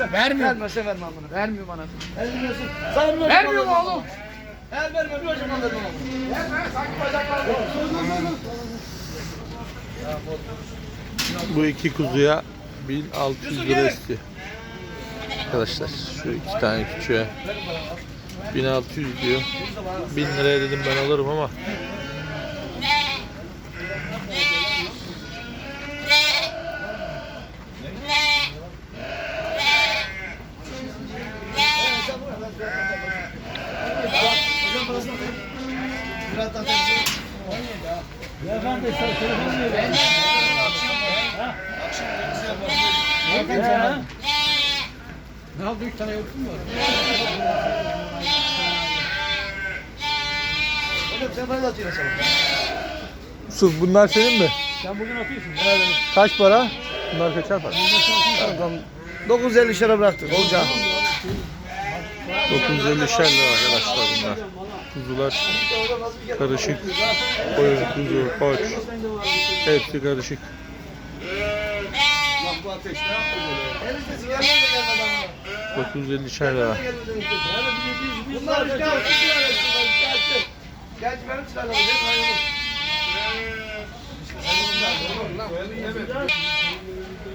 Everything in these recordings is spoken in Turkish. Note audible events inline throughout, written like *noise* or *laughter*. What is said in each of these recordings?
Vermiyor. Vermezse vermem bunu. Vermiyor bana. Vermiyorsun. Vermiyor hocam oğlum. Eğer vermem bir hocam vermem onu. Verme. Sanki bacaklar Bu iki kuzuya 1600 lira istiyor. Arkadaşlar şu iki tane küçüğe 1600 diyor. 1000 liraya dedim ben alırım ama Beyefendi sen telefon veriyor. Ne oldu? Üç tane yoktun mu? Hocam sen da atıyorsun. Yusuf bunlar senin mi? Sen bugün atıyorsun. Kaç para? Bunlar kaçar para? Tamam. 950 lira bıraktık. Olacak. 950 şer lira arkadaşlar bunlar. Kuzular karışık. Koyun, kuzu, koç. Hepsi karışık. Bu ateş ne yaptı böyle? Eniştesi vermez de gelmedi ama. 950 şer lira. Bunlar.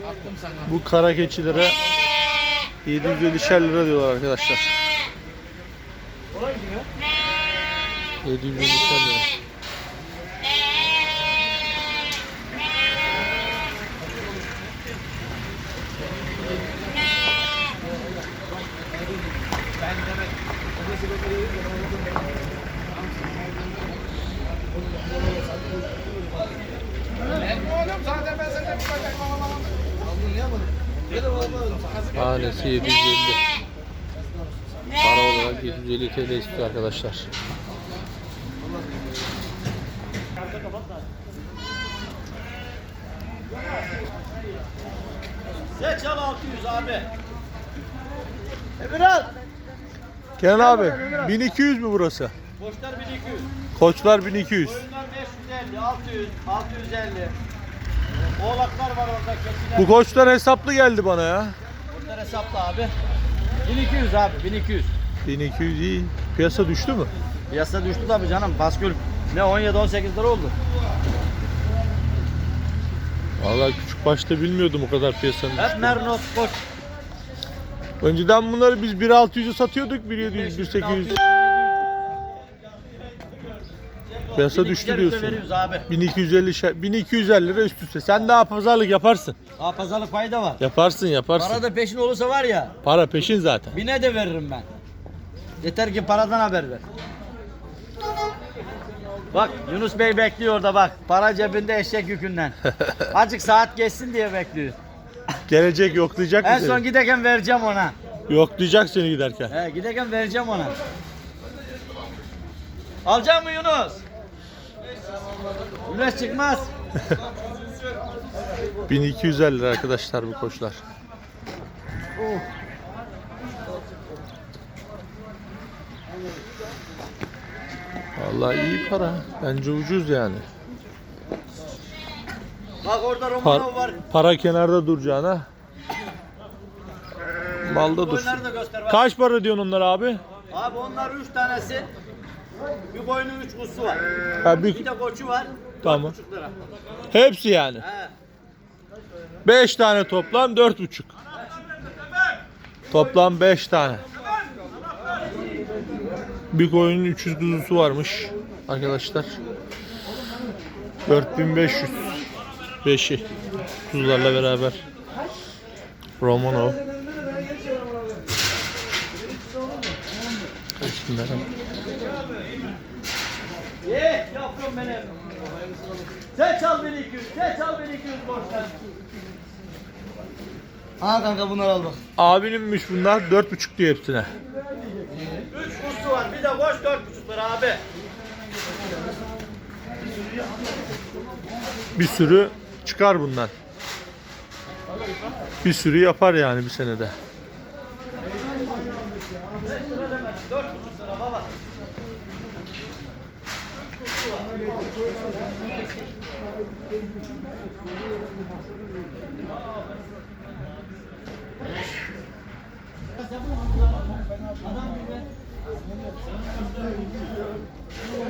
Attım sana. Bu kara keçilere 750 şer lira diyorlar arkadaşlar. 750 şer lira. Verme oğlum. Zaten ben senden bir bacak alamam. Aldın ne yapmadın? Ne de alamadım. Tanesi 750. Para olarak 750 TL istiyor arkadaşlar. Seç al 600 abi. Emirhan. Kenan abi 1200 mü burası? Boşlar 1200. Koçlar 1200. Koyunlar 550, 600, 650. Oğlaklar var orada keçiler. Bu koçlar hesaplı geldi bana ya. Boşlar hesaplı abi. 1200 abi 1200. 1200 iyi. Piyasa düştü mü? Piyasa düştü tabii canım. Baskül ne 17-18 lira oldu. Vallahi küçük başta bilmiyordum o kadar piyasanın Hep. Mernos koç. Önceden bunları biz 1.600'e satıyorduk 1.700, 1.800. Piyasa düştü 1200'e diyorsun. veriyoruz abi. 1250 şer- 1250 lira üst üste. Sen daha pazarlık yaparsın. Aa pazarlık payı da var. Yaparsın yaparsın. Para da peşin olursa var ya Para peşin zaten. bine de veririm ben. Yeter ki paradan haber ver. Bak Yunus Bey bekliyor orada bak. Para cebinde eşek yükünden. *laughs* Azıcık saat geçsin diye bekliyor. Gelecek yoklayacak mı En seni? son giderken vereceğim ona. Yoklayacak seni giderken. He giderken vereceğim ona. Alacak mı Yunus? Güneş çıkmaz. *laughs* 1250 lira arkadaşlar bu koçlar. Vallahi iyi para. Bence ucuz yani. Bak orada Romanov var. para kenarda duracağına. Malda dursun. Kaç para diyorsun onlar abi? Abi onlar üç tanesi. Bir boynu üç kusu var. Ha, Bir bir, de koçu var. Tamam. 4,5 lira. hepsi yani. He. 5 tane toplam 4,5. Toplam 5 tane. Bir koyunun 300 kuzusu varmış arkadaşlar. 4500 5'i kuzularla beraber. Romanov. Kaçtım ben. Ye yavrum benim. Seç al 1200, seç al 1200 borçlar. Ha kanka bunları al bak. Abininmiş bunlar 4,5 diyor hepsine. 3 kusu var, bir de boş 4,5 lira abi. Bir sürü çıkar bundan. Bir sürü yapar yani bir senede. 4,5 lira baba.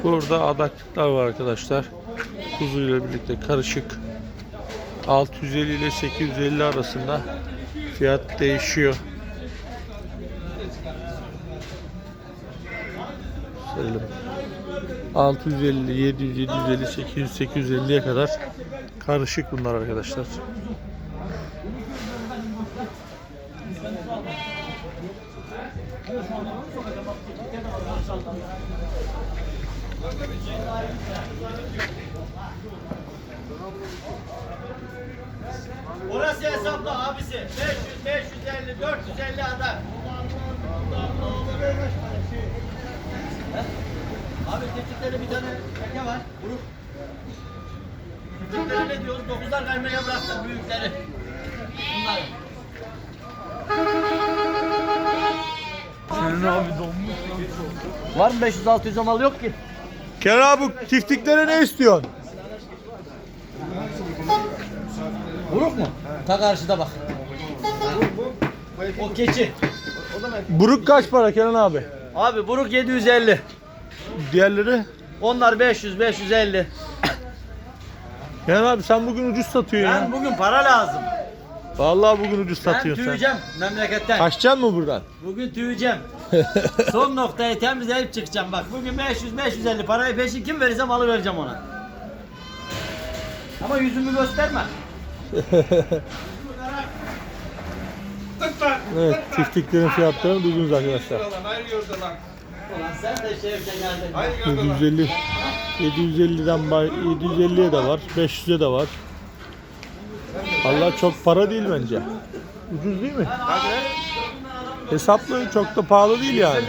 Burada adaklıklar var arkadaşlar. Kuzu ile birlikte karışık. 650 ile 850 arasında fiyat değişiyor. Söyleyelim. 650, 700, 750, 800, 850'ye kadar karışık bunlar arkadaşlar. Orası hesapla abisi. 500, 550, 450 adam. Abi tetikleri bir tane teke var. Buruk. Tetikleri ne diyoruz? Dokuzlar kaymaya bıraktık büyükleri. Bunlar. Var mı 500-600 mal yok ki? Kenan abi tiftiklere ne istiyorsun? Buruk mu? Ta karşıda bak. O keçi. Buruk kaç para Kenan abi? Abi buruk 750. Diğerleri? Onlar 500 550. Kenan abi sen bugün ucuz satıyorsun Ben ya. bugün para lazım. Vallahi bugün ucuz Ben satıyorsun sen. tüyeceğim memleketten. Kaçacaksın mı buradan? Bugün tüyeceğim. *laughs* Son noktayı temizleyip çıkacağım. Bak bugün 500 550 parayı peşin kim verirse malı vereceğim ona. Ama yüzümü gösterme. *laughs* evet, tiftiklerin fiyatlarını duydunuz arkadaşlar. Ulan sen de şevke geldin. 750 750'den bay 750'ye de var, 500'e de var. Allah çok para değil bence. Ucuz değil mi? Hesaplı çok da pahalı değil yani.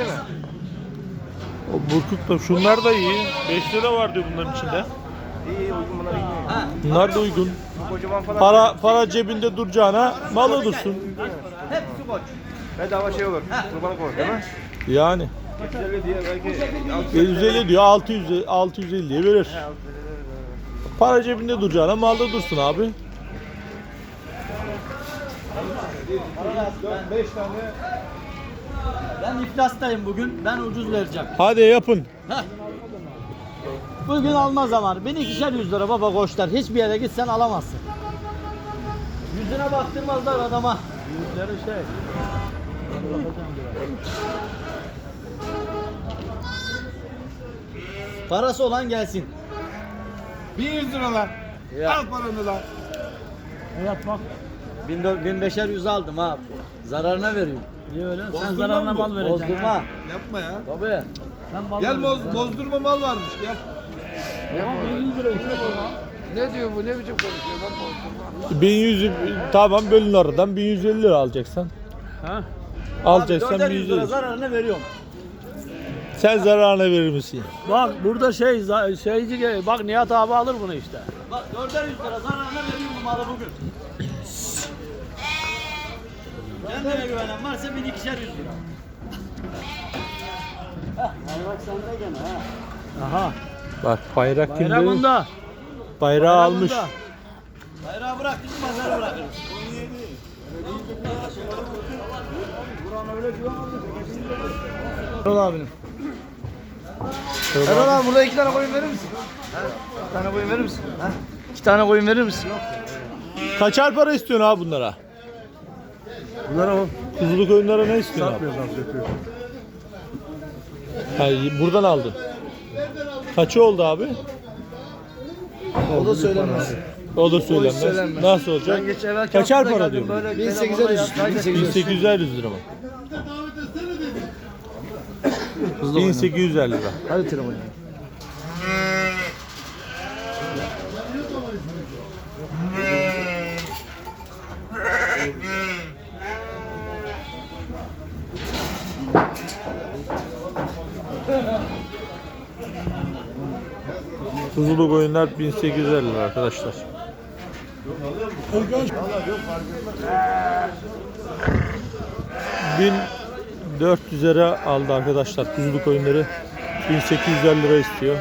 O burkuk da şunlar da iyi. 5 lira var diyor bunların içinde. İyi uygun bunlar iyi. Ha, Bunlar da uygun. Kocaman falan. Para para cebinde duracağına malı dursun. hepsi koç. Bedava şey olur. Kurbanlık olur değil mi? Yani 150 diye belki 750 diyor 600 650'ye verir. Para cebinde duracağına malda dursun abi. 5 tane Ben iflastayım bugün. Ben ucuz vereceğim. Hadi yapın. Heh. Bugün alma zamanı. Bin ikişer yüz lira baba koçlar. Hiçbir yere gitsen alamazsın. Yüzüne baktırmazlar adama. Yüzleri şey. Parası olan gelsin. 1100 lira lan. Al paranı lan. Dö- bin beşer yüz aldım ha. Zararına veriyorum. Niye öyle? Sen zararına mal vereceksin. Bozdurma. Yapma ya. Tabii. Sen mal Gel boz, vereceksin. bozdurma mal varmış gel. Tamam, 100 lira işte bu. Ne diyor bu ne biçim konuşuyor lan bozdurma. 1100 tamam bölün oradan 1150 lira alacaksan. Ha? Alacaksan Abi 400 lira 1150. zararına veriyorum. Sen zararına verir misin? Bak burada şey şeyci gel- bak Nihat abi alır bunu işte. Bak 400 lira zararına veriyorum bu malı bugün. Kendine güvenen varsa bin ikişer yüz lira. Bak sende gene ha. Aha. Bak bayrak Bayrak kimde? bunda. Bayrağı Bayrak almış. bunda. Bayrağı bıraktık pazarı bırakırız. Erol abinin. Erol abi burada iki tane koyun verir misin? Bir tane koyun verir misin? Ha? İki tane koyun verir misin? Kaçar para istiyorsun abi bunlara? Bunlara o. Kuzuluk oyunlara ne istiyorsun abi? Satmıyoruz abi döküyoruz. Ha, buradan aldın. Kaçı oldu abi? O da söylenmez. O da söylenmez. söylenmez. Nasıl olacak? Ben geç evvel Kaçar para diyor. böyle 1800 1800 1850 lira mı? 1850 lira. Hadi telefonu. Kuzuluk oyunlar 1850 lira arkadaşlar. Bin 400 lira aldı arkadaşlar kuzuluk oyunları 1850 lira istiyor.